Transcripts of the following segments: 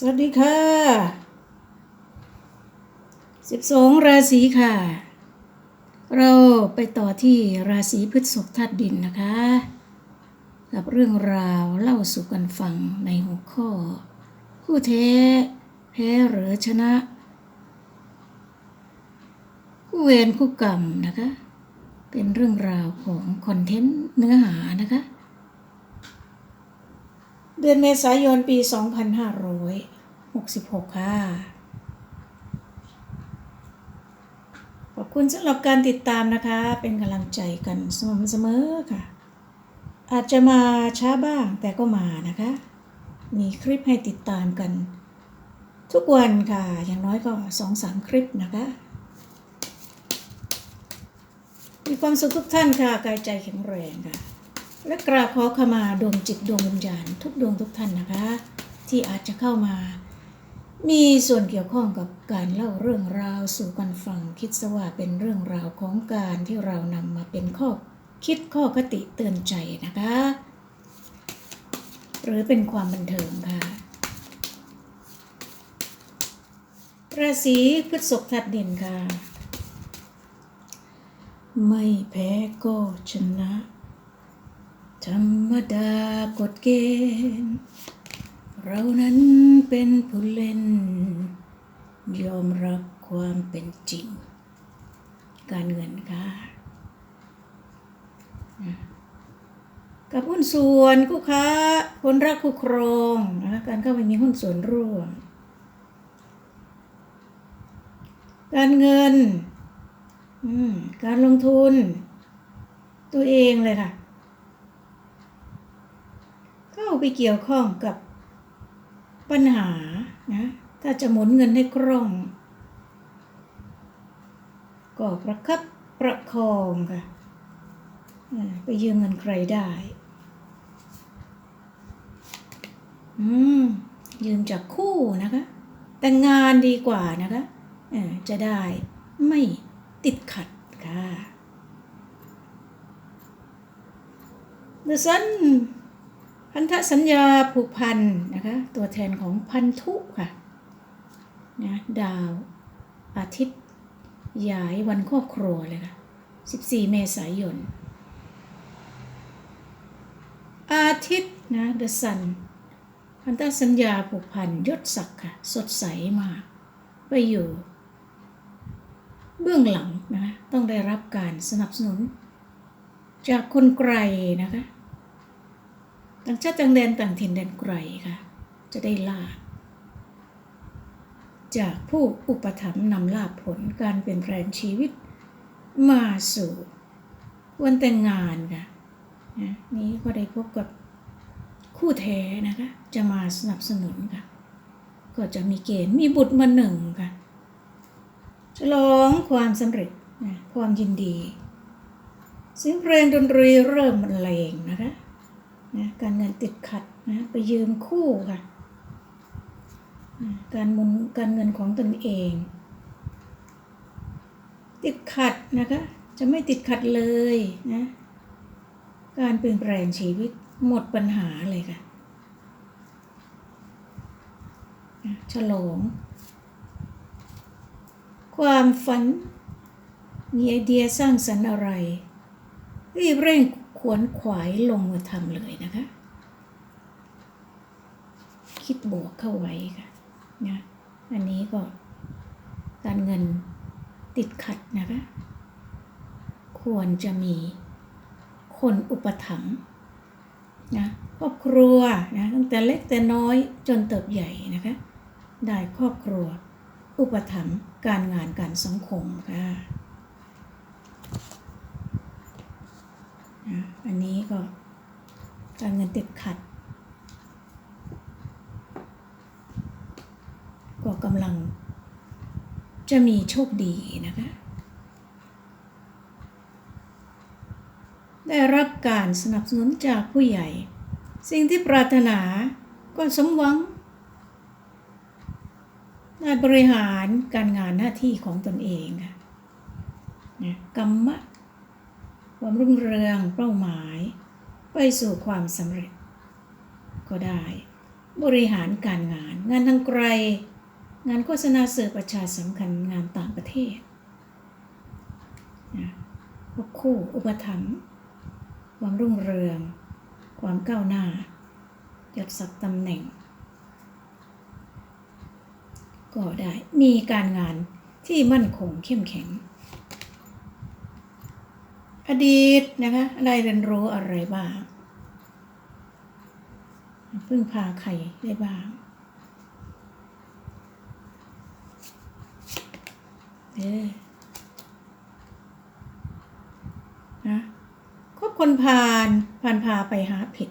สวัสดีค่ะสิบสองราศีค่ะ เราไปต่อที่ราศีพฤษภธาตุดินนะคะ กับเรื่องราวเล่าสู่กันฟังในหัวข้อคู่แท้แพ้หรือชนะคู่เวรคู่กรรมนะคะ เป็นเรื่องราวของคอนเทนต์เนื้อหานะคะ เดือนเมษายนปี 2566 ค่ะ ขอบคุณสำหรับการติดตามนะคะ เป็นกำลังใจกันสม่ำเสมอค่ะ อาจจะมาช้าบ้างแต่ก็มานะคะ มีคลิปให้ติดตามกัน ทุกวันค่ะ อย่างน้อยก็สองสามคลิปนะคะ มีความสุขทุกท่านค่ะ กายใจแข็งแรงค่ะ และกราบขอขมาดวงจิตดวงวิญญาณทุกดวงทุกท่านนะคะ ที่อาจจะเข้ามา มีส่วนเกี่ยวข้องกับการเล่าเรื่องราวสู่กันฟังคิดซะว่าเป็นเรื่องราวของการที่เรานำมาเป็นข้อคิดข้อคติเตือนใจนะคะ หรือเป็นความบันเทิงค่ะราศีพฤษภทัดเดินค่ะ ไม่แพ้ก็ชนะ ธรรมดากฎเกณฑ์ เรานั้นเป็นผู้เล่น ยอมรับความเป็นจริง การเงินค่ะกับหุ้นส่วนคู่ค้าคนรักคู่ครองนะการเข้าไปมีหุ้นส่วนร่วม การเงิน การลงทุน ตัวเองเลยค่ะาไปเกี่ยวข้องกับปัญหานะถ้าจะหมุนเงินให้คล่อง ก็ประคับประคองค่ะไปยืมเงินใครได้ อืม ยืมจากคู่นะคะ แต่งงานดีกว่านะคะจะได้ไม่ติดขัดค่ะ The Sun พันธสัญญาผูกพันนะคะ ตัวแทนของพันธุค่ะนะดาวอาทิตย์ยายวันครอบครัวเลยค่ะ 14 เมษายน อาทิตย์นะ The Sun พันธสัญญาผูกพันยศศักดิ์ค่ะ สดใสมาก ไปอยู่ เบื้องหลังนะ ต้องได้รับการสนับสนุน จากคนไกลนะคะ ต่างชาติต่างแดนต่างถิ่นแดนไกลค่ะ จะได้ลาบจากผู้อุปถัมภ์นำลาบผลการเปลี่ยนแปลงชีวิต มาสู่วันแต่งงานค่ะนะนี้ก็ได้พบกับคู่แท้นะคะ จะมาสนับสนุนค่ะ ก็จะมีเกณฑ์มีบุตรมาหนึ่งค่ะฉลองความสำเร็จความยินดีเสียงเพลงดนตรีเริ่มบรรเลงนะคะ นะการเงินติดขัดนะไปยืมคู่ค่ะการมุนการเงินของตนเอง ติดขัดนะคะจะไม่ติดขัดเลยนะการเปลี่ยนแปลงชีวิตหมดปัญหาเลยค่ะนะฉลองความฝันมีไอเดียสร้างสรรค์อะไรรีบเร่ง ขวนขวายลงมือทำเลยนะคะ คิดบวกเข้าไว้ค่ะนะอันนี้ก็การเงินติดขัดนะคะ ควรจะมีคนอุปถัมภ์นะครอบครัวนะตั้งแต่เล็กแต่น้อยจนเติบใหญ่นะคะได้ครอบครัว อุปถัมภ์การงานการสังคมค่ะ นะอันนี้ก็การเงินติดขัด ก็กำลังจะมีโชคดีนะคะ ได้รับการสนับสนุนจากผู้ใหญ่ สิ่งที่ปรารถนาก็สมหวังได้บริหารการงานหน้าที่ของตนเองค่ะนะกรรมะ ความรุ่งเรืองเป้าหมาย ไปสู่ความสำเร็จ ก็ได้ บริหารการงาน งานทางไกล งานโฆษณาสื่อประชาสัมพันธ์งานต่างประเทศนะพวกคู่อุปถัมภ์ความรุ่งเรือง ความก้าวหน้ายศศักดิ์ตำแหน่ง ก็ได้มีการงานที่มั่นคงเข้มแข็ง อดีตนะคะได้เรียนรู้อะไรบ้างพึ่งพาใครได้บ้างเออนะคบคนพาลพานพาไปหาผิด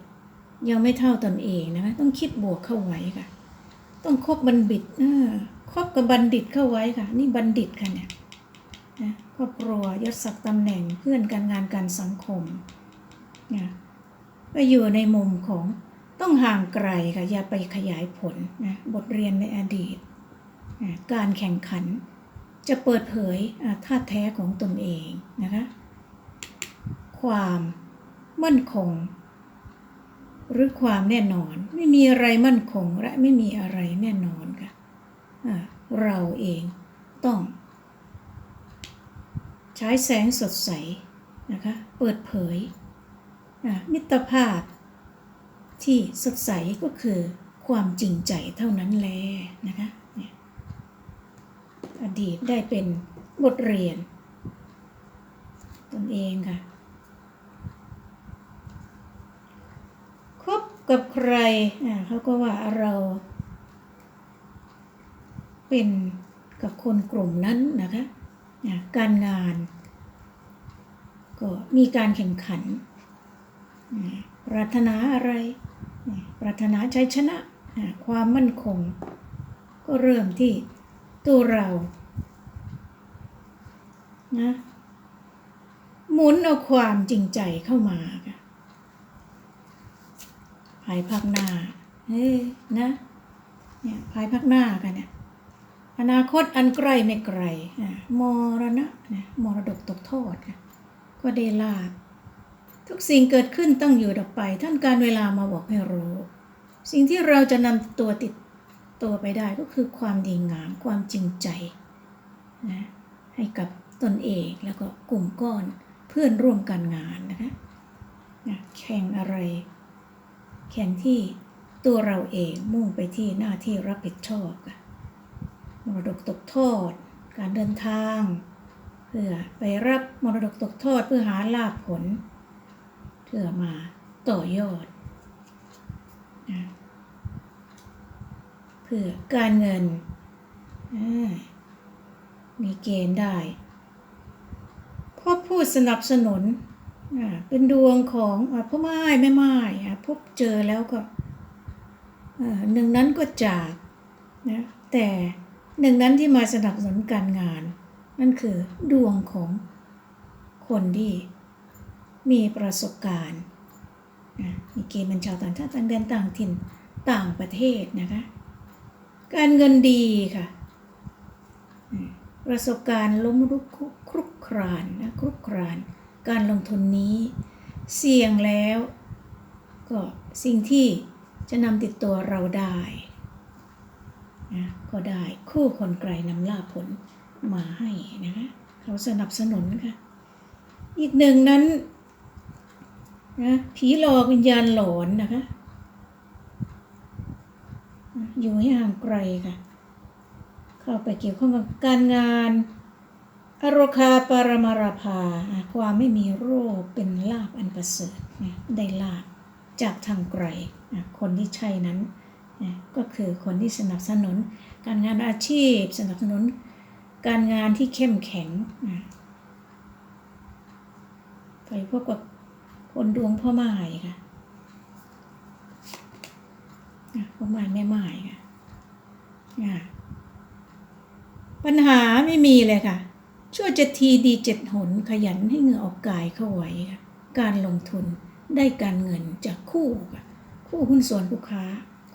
ยังไม่เท่าตนเองนะคะต้องคิดบวกเข้าไว้ค่ะ ต้องคบบัณฑิตเออคบกับบัณฑิตเข้าไว้ค่ะ นี่บัณฑิตค่ะเนี่ยนะ ครอบครัวยศศักดิ์ตำแหน่งเพื่อนการงานการสังคมนะก็อยู่ในมุมของต้องห่างไกลค่ะอย่าไปขยายผลนะบทเรียนในอดีตนะการแข่งขันจะเปิดเผยอ่าท่าแท้ของตนเองนะคะความมั่นคง หรือความแน่นอนไม่มีอะไรมั่นคงและไม่มีอะไรแน่นอนค่ะเราเองต้อง ใช้แสงสดใสนะคะเปิดเผยอ่ามิตรภาพที่สดใสก็คือความจริงใจเท่านั้นแลนะคะอดีตได้เป็นบทเรียนตนเองค่ะคบกับใครอ่าเขาก็ว่าเราเป็นกับคนกลุ่มนั้นนะคะ การงาน ก็มีการแข่งขันปรารถนาอะไรปรารถนาชัยชนะความมั่นคง ก็เริ่มที่ตัวเรานะหมุนเอาความจริงใจเข้ามาค่ะภายภาคหน้าเฮ้ยนะเนี่ยภายภาคหน้ากันเนี่ย อนาคตอันใกล้ไม่ไกลมรณะนะมรดกตกทอดนะก็ได้ลาทุกสิ่งเกิดขึ้นต้องอยู่ดับไป ท่านการเวลามาบอกให้รู้ สิ่งที่เราจะนำตัวติดตัวไปได้ก็คือความดีงาม ความจริงใจนะให้กับตนเองแล้วก็กลุ่มก้อนเพื่อนร่วมกันงานนะคะนะแข่งอะไร แข่งที่ตัวเราเองมุ่งไปที่หน้าที่รับผิดชอบค่ะ มรดกตกทอด การเดินทาง เพื่อไปรับมรดกตกทอดเพื่อหาลาภผล เพื่อมาต่อยอดนะเพื่อการเงิน มีเกณฑ์ได้พบผู้สนับสนุน เป็นดวงของอพ่อไม้แม่ไม้อ่พบเจอแล้วก็หนึ่งนั้นก็จากนะแต่ หนึ่งนั้นที่มาสนับสนุนการงาน นั่นคือดวงของคนที่มีประสบการณ์นะมีเกณฑ์เป็นชาวต่างชาติต่างแดนต่างถิ่นต่างประเทศนะคะ การเงินดีค่ะ ประสบการณ์ล้มลุกคลุกคลุกครานนะคลุกคราน การลงทุนนี้ เสี่ยงแล้วก็สิ่งที่จะนำติดตัวเราได้ นะก็ได้คู่คนไกลนำลาภผลมาให้นะคะเขาสนับสนุนค่ะ อีกหนึ่งนั้นนะผีหลอกวิญญาณหลอนนะคะอยู่ให้ห่างไกลค่ะ เข้าไปเกี่ยวข้องกับการงานอโรคาปรมาราภาความไม่มีโรคเป็นลาบอันประเสริฐนะได้ลาบจากทางไกลคนที่ใช่นั้น นะก็คือคนที่สนับสนุน การงานอาชีพ สนับสนุน การงานที่เข้มแข็งอะไปพบกับคนดวงพ่อไม้ค่ะพ่อไม้แม่ไม้ค่ะอะปัญหาไม่มีเลยค่ะ ชั่วเจ็ดทีดีเจ็ดหนขยันให้เงื่อออกกายเข้าไว้ค่ะการลงทุนได้การเงินจากคู่ค่ะคู่หุ้นส่วนลูกค้า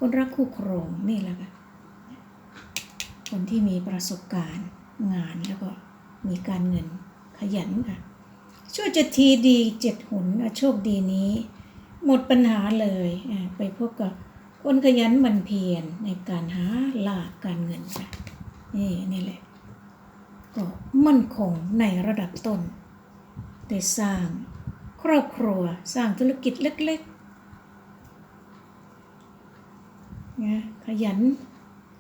คนรักคู่ครองนี่แหละค่ะคนที่มีประสบการณ์งานแล้วก็มีการเงินขยันค่ะช่วเจ็ดทีดีเจ็ดหนอโชคดีนี้ หมดปัญหาเลยไปพบกับคนขยันหมันเพียรในการหาลาภการเงินค่ะนี่นี่แหละก็มั่นคงในระดับต้น ได้สร้างครอบครัวสร้างธุรกิจเล็กๆ นะขยัน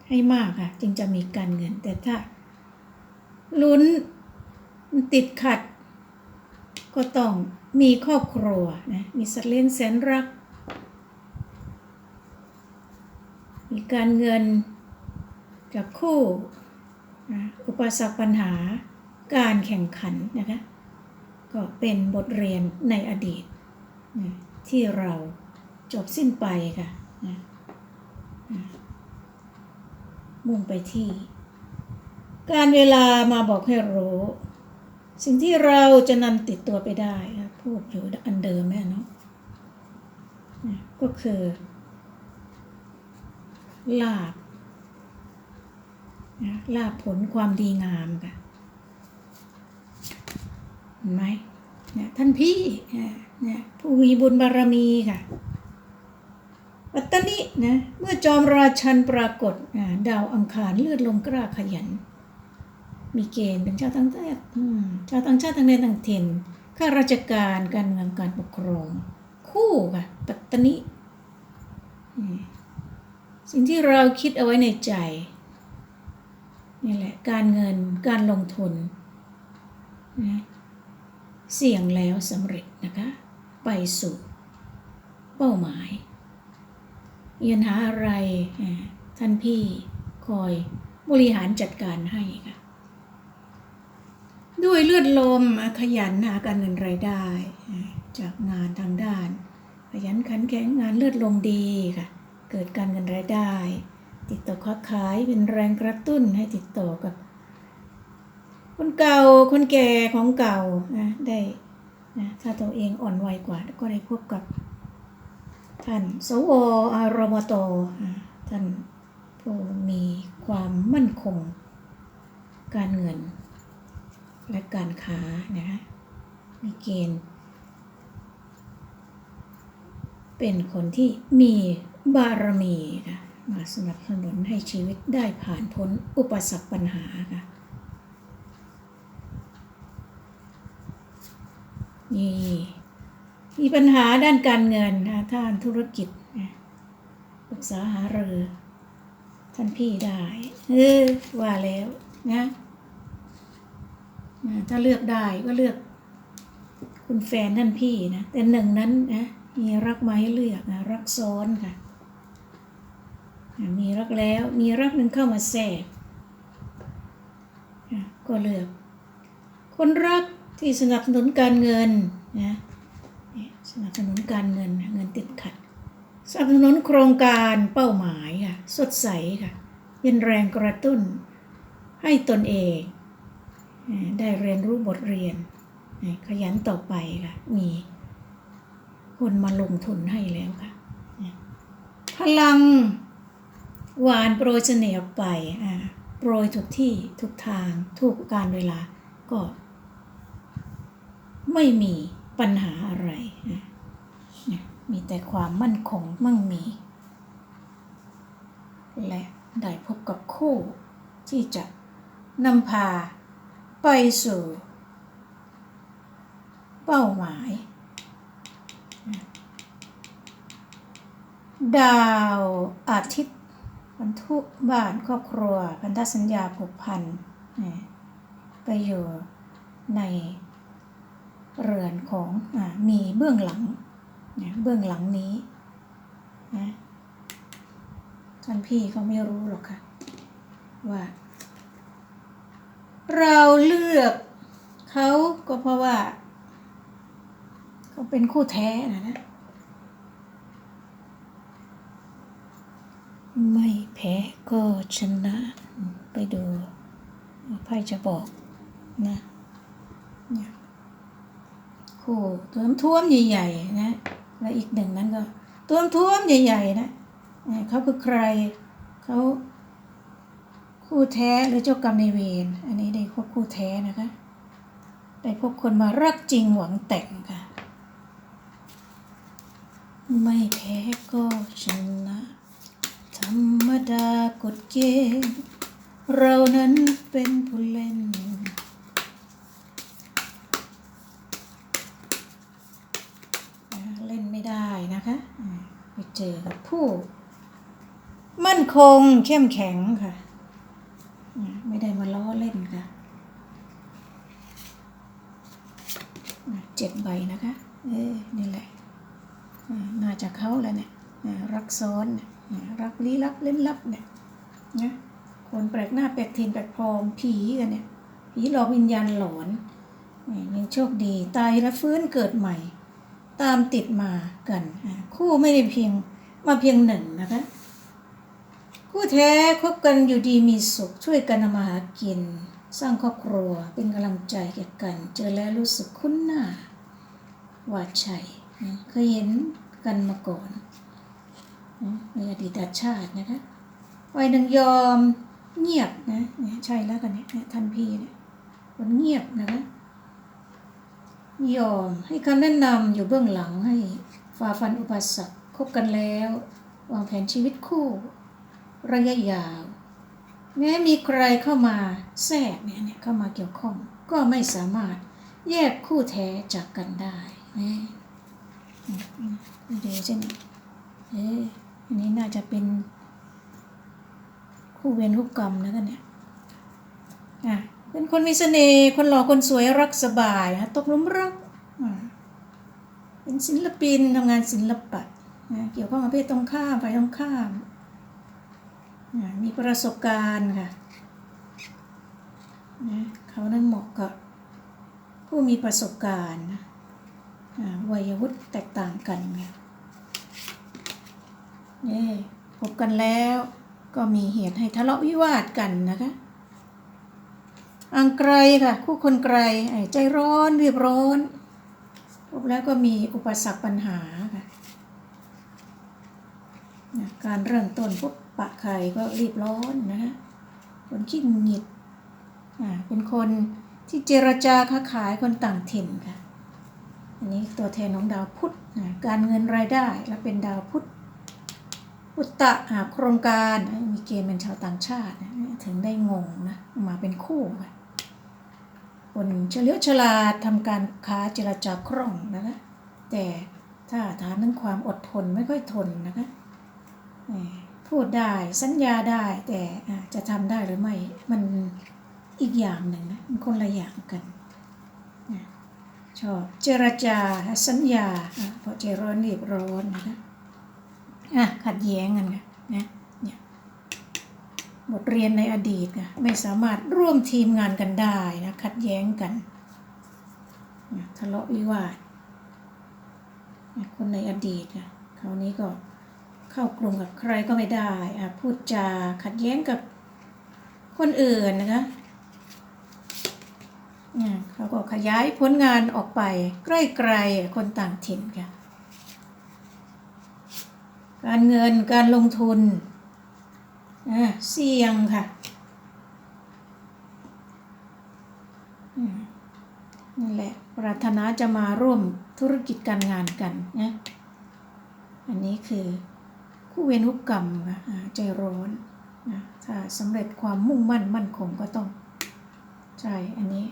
ให้มากค่ะ จึงจะมีการเงิน แต่ถ้าลุ้นติดขัด ก็ต้องมีครอบครัวนะมีสัตว์เลี้ยงแสนรัก มีการเงินกับคู่นะอุปสรรคปัญหาการแข่งขันนะคะก็เป็นบทเรียนในอดีตนะที่เราจบสิ้นไปค่ะ มุ่งไปที่ การเวลามาบอกให้รู้ สิ่งที่เราจะนำติดตัวไปได้พูดอยู่อันเดิมแม่เนาะก็คือลาบลาบผลความดีงามค่ะเห็นไหมเนี่ยท่านพี่เนี่ยเนี่ยผู้มีบุญบารมีค่ะ ปัตตานินะเมื่อจอมราชันปรากฏดาวอังคารเลือดลมกล้าขยัน มีเกณฑ์เป็นชาวต่างชาติชาวต่างชาติทั้งในต่างถิ่นข้าราชการการเมืองการปกครอง คู่ค่ะปัตตานิสิ่งที่เราคิดเอาไว้ในใจนี่แหละการเงินการลงทุนนะเสี่ยงแล้วสำเร็จนะคะ ไปสู่เป้าหมาย มีปัญหาอะไรท่านพี่คอยบริหารจัดการให้ค่ะ ด้วยเลือดลมขยันหาการเงินรายได้ จากงานทางด้าน ขยันขันแข็งงานเลือดลมดีค่ะ เกิดการเงินรายได้ ติดต่อค้าขายเป็นแรงกระตุ้นให้ติดต่อกับ คนเก่าคนแก่ของเก่านะได้นะถ้าตัวเองอ่อนวัยกว่าก็ได้พบกับ ท่านสวอารมโต ท่านผู้มีความมั่นคง การเงิน และการค้านะคะมีเกณฑ์ เป็นคนที่มีบารมีค่ะมาสนับสนุนให้ชีวิตได้ผ่านพ้นอุปสรรคปัญหาค่ะนี่ มีปัญหาด้านการเงินนะท่านธุรกิจนะปรึกษาหารือท่านพี่ได้เออว่าแล้วนะถ้าเลือกได้ก็เลือก คุณแฟนท่านพี่นะแต่หนึ่งนั้นนะมีรักมาให้เลือกนะรักซ้อนค่ะ มีรักแล้วมีรักหนึ่งเข้ามาแทรกก็เลือก คนรักที่สนับสนุนการเงินนะ สนับสนุนการเงินเงินติดขัด สนับสนุนโครงการเป้าหมายค่ะสดใสค่ะเป็นแรงกระตุ้น ให้ตนเอง ได้เรียนรู้บทเรียน ขยันต่อไปค่ะมีคนมาลงทุนให้แล้วค่ะพลังหวานโปรยเสน่ห์ออกไปอ่าโปรยทุกที่ทุกทางทุกการเวลาก็ไม่มี ปัญหาอะไรนะมีแต่ความมั่นคงมั่งมี และได้พบกับคู่ที่จะนำพาไปสู่ เป้าหมาย ดาวอาทิตย์พันธุบ้านครอบครัวพันธสัญญาผูกพันไปอยู่ใน เรือนของอมีเบื้องหลังเนี่ยเบื้องหลังนี้นะท่านพี่เขาไม่รู้หรอกค่ะ ว่า เราเลือกเขาก็เพราะว่า เขาเป็นคู่แท้นะนะไม่แพ้ก็ชนะ ไปดูไพ่จะบอกนะเนี่ย คู่ท้วมท้วมใหญ่ๆนะ และอีกหนึ่งนั้นก็ท้วมท้วมใหญ่ๆนะเขาคือใครเขาคู่แท้หรือเจ้ากรรมในเวรอันนี้ได้พบคู่แท้นะคะได้พบคนมารักจริงหวังแต่งค่ะ ไม่แพ้ก็ชนะธรรมดากฎเกณฑ์เรานั้นเป็นผู้เล่น อ่าเล่นไม่ได้ นะคะไปเจอกับผู้ มั่นคงเข้มแข็งค่ะ ไม่ได้มาล้อเล่นค่ะเจ็ดใบนะคะ เอ้ยนี่แหละอ่าน่าจะเขาแล้วเนี่ยรักซ้อนรักลี้ลับเล่นลับเนี่ยนะคนแปลกหน้าแปลกถิ่นแปลกพรอมผีกันเนี่ยผีหลอกวิญญาณหลอนนี่ยยังโชคดี ตายแล้วฟื้นเกิดใหม่ ตามติดมากันคู่ไม่ได้เพียงมาเพียงหนึ่งนะคะ คู่แท้คบกันอยู่ดีมีสุขช่วยกันทำมาหากิน สร้างครอบครัวเป็นกำลังใจแก่กัน เจอแล้วรู้สึกคุ้นหน้าหว่าใช่นะเคยเห็นกันมาก่อนในอดีตชาตินะคะวัยหนึ่งยอมเงียบนะใช่แล้วกันเนี่ยท่านพีเนี่ยคนเงียบนะคะ ยอมให้คำแนะนำอยู่เบื้องหลังให้ฝ่าฟันอุปสรรคคบกันแล้ว วางแผนชีวิตคู่ ระยะยาว แม้มีใครเข้ามาแทรกเนี่ยเนี่ยเข้ามาเกี่ยวข้อง ก็ไม่สามารถแยกคู่แท้จากกันได้นะอืมอืมเดี๋ยวใช่ไหมเอ๊อันนี้น่าจะเป็นคู่เวรคู่กรรมนะกันเนี่ยอะ เป็นคนมีเสน่ห์คนหล่อคนสวยรักสบายนะตกหลุมรักเป็นศิลปินทำงานศิลปะนะเกี่ยวข้องกับเพศตรงข้ามฝ่ายตรงข้ามมีประสบการณ์ค่ะนะเขานั้นเหมาะกับผู้มีประสบการณ์นะวัยวุฒิแตกต่างกันไงนี่พบกันแล้วก็มีเหตุให้ทะเลาะวิวาทกันนะคะ อังไกลค่ะ คู่คนไกลใจร้อนรีบร้อนพบแล้วก็มีอุปสรรคปัญหาค่ะการเริ่มต้นปุ๊บปะใครก็รีบร้อนนะฮะคนขี้หงิดอ่าเป็นคนที่เจรจาค้าขายคนต่างถิ่นค่ะ อันนี้ตัวแทนของดาวพุธนะการเงินรายได้และเป็นดาวพุธอุตตะโครงการมีเกณฑ์เป็นชาวต่างชาติ ถึงได้งงนะมาเป็นคู่ค่ะ คนเฉลียวฉลาดทำการค้าเจรจาคล่องนะคะแต่ถ้าฐานเรื่องความอดทนไม่ค่อยทนนะคะพูดได้สัญญาได้แต่จะทำได้หรือไม่มันอีกอย่างหนึ่งนะมันคนละอย่างกันนะชอบเจรจาสัญญาอะเพราะใจร้อนรีบร้อนนะคะอะขัดแย้งกันค่ะนะ บทเรียนในอดีตนะไม่สามารถร่วมทีมงานกันได้นะขัดแย้งกันทะเลาะวิวาทคนในอดีตนะคราวนี้ก็เข้ากลุ่มกับใครก็ไม่ได้พูดจาขัดแย้งกับคนอื่นนะคะเนี่ยเขาก็ขยายผลงานออกไปใกล้ๆคนต่างถิ่นค่ะการเงินการลงทุน อ่าเสี่ยงค่ะนั่นแหละปรารถนาจะมาร่วมธุรกิจการงานกันนะอันนี้คือคู่เวรหุกกรรมค่ะใจร้อนนะถ้าสำเร็จความมุ่งมั่นมั่นคงก็ต้องใช่อันนี้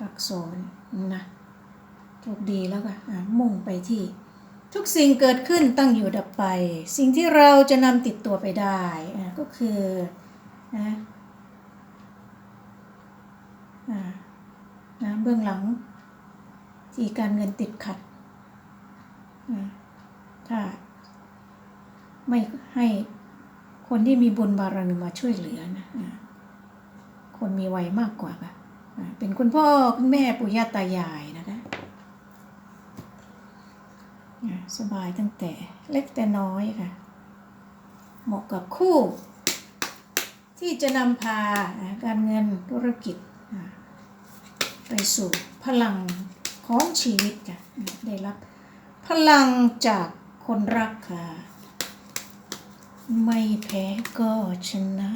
อักษรนะโชคดีแล้วค่ะมุ่งไปที่ ทุกสิ่งเกิดขึ้นตั้งอยู่ดับไป สิ่งที่เราจะนำติดตัวไปได้อ่า ก็คือนะนะเบื้องหลังที่การเงินติดขัดถ้าไม่ให้คนที่มีบุญบารมีมาช่วยเหลือนะคนมีวัยมากกว่าค่ะเป็นคุณพ่อคุณแม่ปู่ย่าตายายนะคะสบายตั้งแต่เล็กแต่น้อยค่ะ เหมาะกับคู่ ที่จะนำพาการเงินธุรกิจไปสู่พลังของชีวิตค่ะได้รับพลังจากคนรักค่ะ ไม่แพ้ก็ชนะ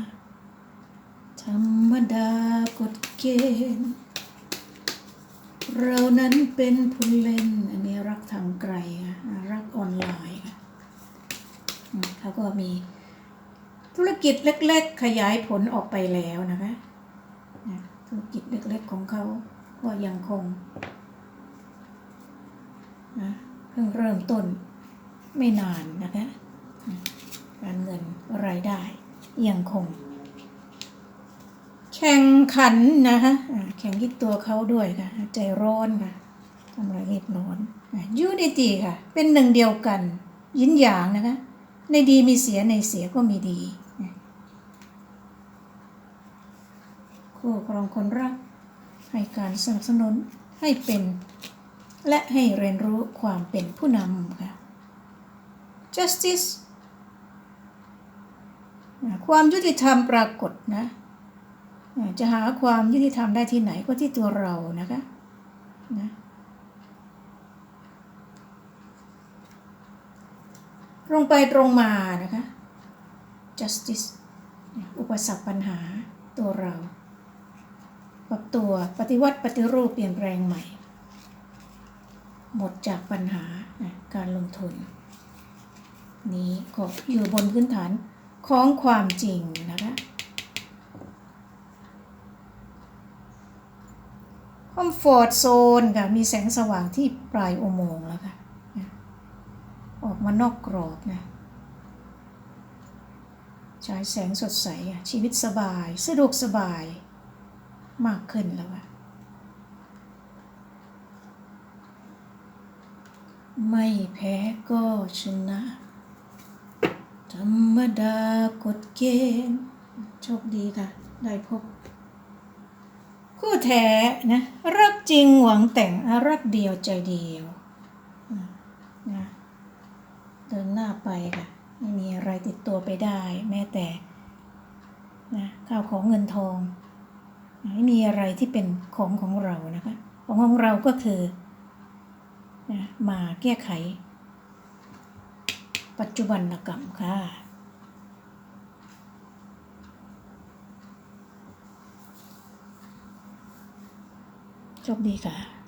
ธรรมดากฎเกณฑ์เรานั้นเป็นผู้เล่น อันนี้รักทางไกลค่ะรักออนไลน์ค่ะเขาก็มี ธุรกิจเล็ก ๆ ขยายผลออกไปแล้วนะคะธุรกิจเล็ก ๆ ของเขาก็ยังคงนะเพิ่งเริ่มต้นไม่นานนะคะการเงินรายได้ยังคง แข่งขันนะคะแข่งที่ตัวเขาด้วยค่ะ ใจร้อนค่ะทำอะไรรีบร้อนยูนิตี้ค่ะ เป็นหนึ่งเดียวกัน ยินหยางนะคะ ในดีมีเสียในเสียก็มีดีนะ คู่ครองคนรัก ให้การสนับสนุนให้เป็น และให้เรียนรู้ความเป็นผู้นำค่ะ justice ความยุติธรรมปรากฏนะ จะหาความยุติธรรมได้ที่ไหนก็ที่ตัวเรานะคะนะตรงไปตรงมานะคะ justice อุปสรรคปัญหาตัวเรา ปรับตัวปฏิวัติปฏิรูปเปลี่ยนแปลงใหม่ หมดจากปัญหานะการลงทุน นี้ก็อยู่บนพื้นฐานของความจริงนะคะคอมฟอร์ตโซนค่ะมีแสงสว่างที่ปลายอุโมงค์แล้วค่ะออกมานอกกรอบนะใช้แสงสดใสชีวิตสบาย สะดวกสบาย มากขึ้นแล้วอะไม่แพ้ก็ชนะ ธรรมดากฎเกณฑ์โชคดีค่ะ ได้พบ คู่แท้นะ รักจริงหวังแต่งรักเดียวใจเดียวนะเดินหน้าไปค่ะ ไม่มีอะไรติดตัวไปได้ แม้แต่นะข้าวของเงินทอง ไม่มีอะไรที่เป็นของของเรานะคะ ของของเราก็คือนะมาแก้ไข ปัจจุบันกรรมค่ะโชคดีค่ะ